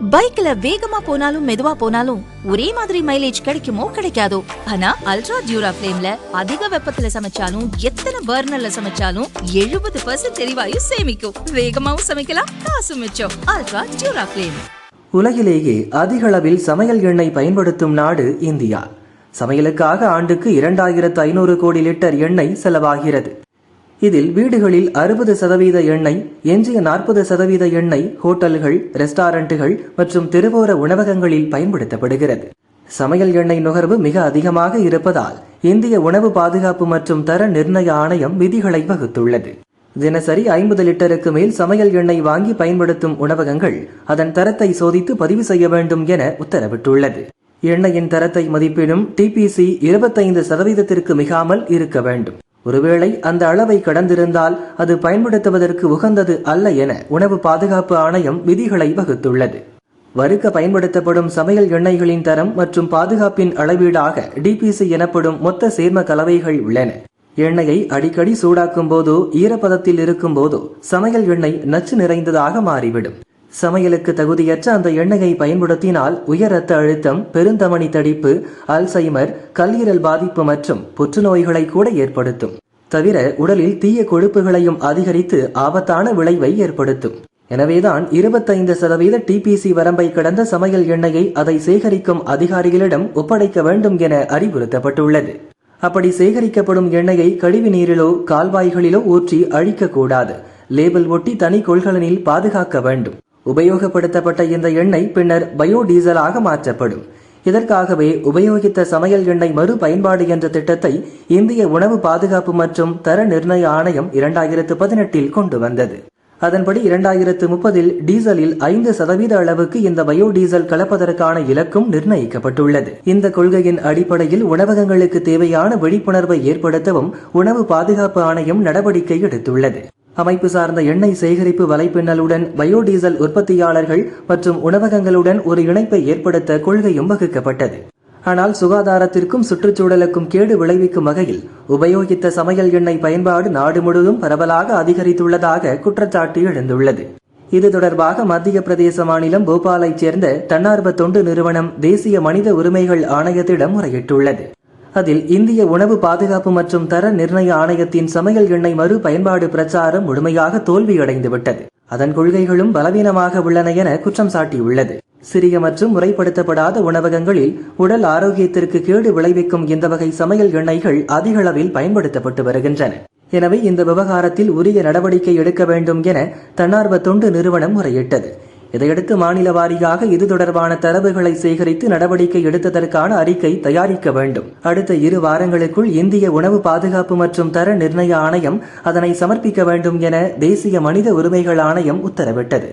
பைக்ல வேகமா போனாலும் மெதுவா போனாலும் ஒரே மாதிரி மைலேஜ் கிடைக்குமோ கிடைக்காதோ? ஆனா அல்ட்ரா டியூரா ஃபிளேம்ல அதிக வெப்பத்துல சமைச்சாலும் எத்தனை பர்னர்ல சமைச்சாலும் எழுபது பர்சன்ட் எரிவாயு சேமிக்கும். வேகமாவும் சமைக்கலாம் காசு மிச்சம். அல்ட்ரா டியூரா ஃபிளேம் உலகிலேயே அதிக அளவில் சமையல் எண்ணெய் பயன்படுத்தும் நாடு இந்தியா. சமையலுக்காக ஆண்டுக்கு இரண்டாயிரத்து ஐநூறு கோடி லிட்டர் எண்ணெய் செலவாகிறது. இதில் வீடுகளில் அறுபது சதவீத எண்ணெய் எஞ்சிய நாற்பது சதவீத எண்ணெய் ஹோட்டல்கள் ரெஸ்டாரண்ட்டுகள் மற்றும் தெருவோர உணவகங்களில் பயன்படுத்தப்படுகிறது. சமையல் எண்ணெய் நுகர்வு மிக அதிகமாக இருப்பதால் இந்திய உணவு பாதுகாப்பு மற்றும் தர நிர்ணய ஆணையம் விதிகளை வகுத்துள்ளது. தினசரி ஐம்பது லிட்டருக்கு மேல் சமையல் எண்ணெய் வாங்கி பயன்படுத்தும் உணவகங்கள் அதன் தரத்தை சோதித்து பதிவு செய்ய வேண்டும் என உத்தரவிட்டுள்ளது. எண்ணெயின் தரத்தை மதிப்பிடும் டிபிசி இருபத்தைந்து சதவீதத்திற்கு மிகாமல் இருக்க வேண்டும். ஒருவேளை அந்த அளவை கடந்திருந்தால் அது பயன்படுத்துவதற்கு உகந்தது அல்ல என உணவு பாதுகாப்பு ஆணையம் விதிகளை வகுத்துள்ளது. வறுக்க பயன்படுத்தப்படும் சமையல் எண்ணெய்களின் தரம் மற்றும் பாதுகாப்பின் அளவீடாக டிபிசி எனப்படும் மொத்த சேர்ம கலவைகள் உள்ளன. எண்ணெயை அடிக்கடி சூடாக்கும் போதோ ஈரப்பதத்தில் இருக்கும் போதோ சமையல் எண்ணெய் நச்சு நிறைந்ததாக மாறிவிடும். சமையலுக்கு தகுதியற்ற அந்த எண்ணெயை பயன்படுத்தினால் உயர் ரத்த அழுத்தம் பெருந்தமணி தடிப்பு அல்சைமர் கல்லீரல் பாதிப்பு மற்றும் புற்றுநோய்களை கூட ஏற்படுத்தும். தவிர உடலில் தீய கொழுப்புகளையும் அதிகரித்து ஆபத்தான விளைவை ஏற்படுத்தும். எனவேதான் இருபத்தைந்து சதவீத டிபிசி வரம்பை கடந்த சமையல் எண்ணெயை அதை சேகரிக்கும் அதிகாரிகளிடம் ஒப்படைக்க வேண்டும் என அறிவுறுத்தப்பட்டுள்ளது. அப்படி சேகரிக்கப்படும் எண்ணெயை கழிவு நீரிலோ கால்வாய்களிலோ ஊற்றி அழிக்கக்கூடாது. லேபிள் ஒட்டி தனி கொள்கலனில் பாதுகாக்க வேண்டும். உபயோகப்படுத்தப்பட்ட இந்த எண்ணெய் பின்னர் பயோடீசலாக மாற்றப்படும். இதற்காகவே உபயோகித்த சமையல் எண்ணெய் மறுபயன்பாடு என்ற திட்டத்தை இந்திய உணவு பாதுகாப்பு மற்றும் தர நிர்ணய ஆணையம் இரண்டாயிரத்து பதினெட்டில் கொண்டு வந்தது. அதன்படி இரண்டாயிரத்து முப்பதில் டீசலில் ஐந்து சதவீத அளவுக்கு இந்த பயோடீசல் கலப்பதற்கான இலக்கும் நிர்ணயிக்கப்பட்டுள்ளது. இந்த கொள்கையின் அடிப்படையில் உணவகங்களுக்கு தேவையான விழிப்புணர்வை ஏற்படுத்தவும் உணவு பாதுகாப்பு ஆணையம் நடவடிக்கை எடுத்துள்ளது. அமைப்பு சார்ந்த எண்ணெய் சேகரிப்பு வலைப்பின்னலுடன் பயோடீசல் உற்பத்தியாளர்கள் மற்றும் உணவகங்களுடன் ஒரு இணைப்பை ஏற்படுத்த கொள்கையும் வகுக்கப்பட்டது. ஆனால் சுகாதாரத்திற்கும் சுற்றுச்சூழலுக்கும் கேடு விளைவிக்கும் வகையில் உபயோகித்த சமையல் எண்ணெய் பயன்பாடு நாடு முழுவதும் பரவலாக அதிகரித்துள்ளதாக குற்றச்சாட்டு எழுந்துள்ளது. இது தொடர்பாக மத்திய பிரதேச மாநிலம் போபாலைச் சேர்ந்த தன்னார்வ தொண்டு நிறுவனம் தேசிய மனித உரிமைகள் ஆணையத்திடம் முறையிட்டுள்ளது. அதில் இந்திய உணவு பாதுகாப்பு மற்றும் தர நிர்ணய ஆணையத்தின் சமையல் எண்ணெய் மறு பயன்பாடு பிரச்சாரம் முழுமையாக தோல்வியடைந்து விட்டது அதன் கொள்கைகளும் பலவீனமாக உள்ளன என குற்றம் சாட்டியுள்ளது. சிறிய மற்றும் முறைப்படுத்தப்படாத உணவகங்களில் உடல் ஆரோக்கியத்திற்கு கேடு விளைவிக்கும் இந்த வகை சமையல் எண்ணெய்கள் அதிக அளவில் பயன்படுத்தப்பட்டு வருகின்றன. எனவே இந்த விவகாரத்தில் உரிய நடவடிக்கை எடுக்க வேண்டும் என தன்னார்வ தொண்டு நிறுவனம் முறையிட்டது. இதையடுத்து மாநில வாரியாக இது தொடர்பான தரவுகளை சேகரித்து நடவடிக்கை எடுத்ததற்கான அறிக்கை தயாரிக்க வேண்டும். அடுத்த இரு வாரங்களுக்குள் இந்திய உணவு பாதுகாப்பு மற்றும் தர நிர்ணய ஆணையம் அதனை சமர்ப்பிக்க வேண்டும் என தேசிய மனித உரிமைகள் ஆணையம் உத்தரவிட்டது.